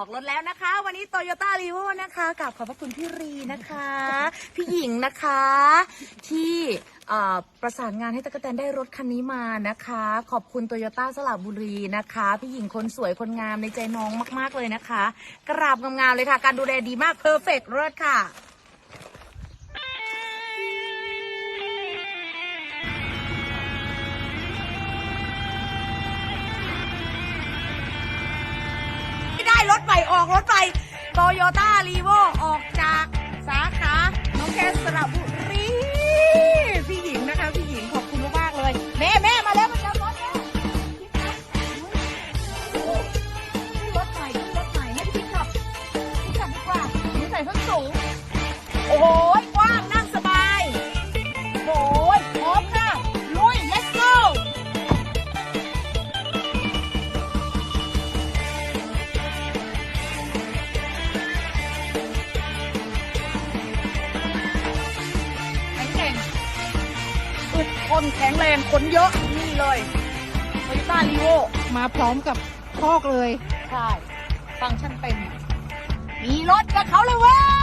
อกรถแล้วนะคะ วันนี้โตโยต้ารีโวนะคะกับขอบพระคุณพี่รีนะคะ พี่หญิงนะคะ ที่เอ่อประสานงานให้ตะกกะแตนได้รถคันนี้มานะคะ ขอบคุณโตโยต้าสระบุรีนะคะ พี่หญิงคนสวยคนงามในใจน้องมาก ๆเลยนะคะ กราบงามๆเลยค่ะ การดูแลดีมากเพอร์เฟกต์เลิศค่ะ ถใหม่ออกรถใหม่โตโยต้ารีโวออกจากสาขาน้องแคสระบุรีพี่หญิงนะคะพี่หญิงขอบคุณมากๆเลย แม่แม่มาแล้วมาจับรถแล้วรถใหม่รถใหม่ให้พี่ขับพี่ขับดีกว่าหนูใส่ส้นสูงโอ้ อึดทนแข็งแรงขนเยอะนี่เลยโตโยต้าลีโวมาพร้อมกับคอกเลย ใช่ ฟังก์ชันเต็มมีรถกับเขาเลยเว้ย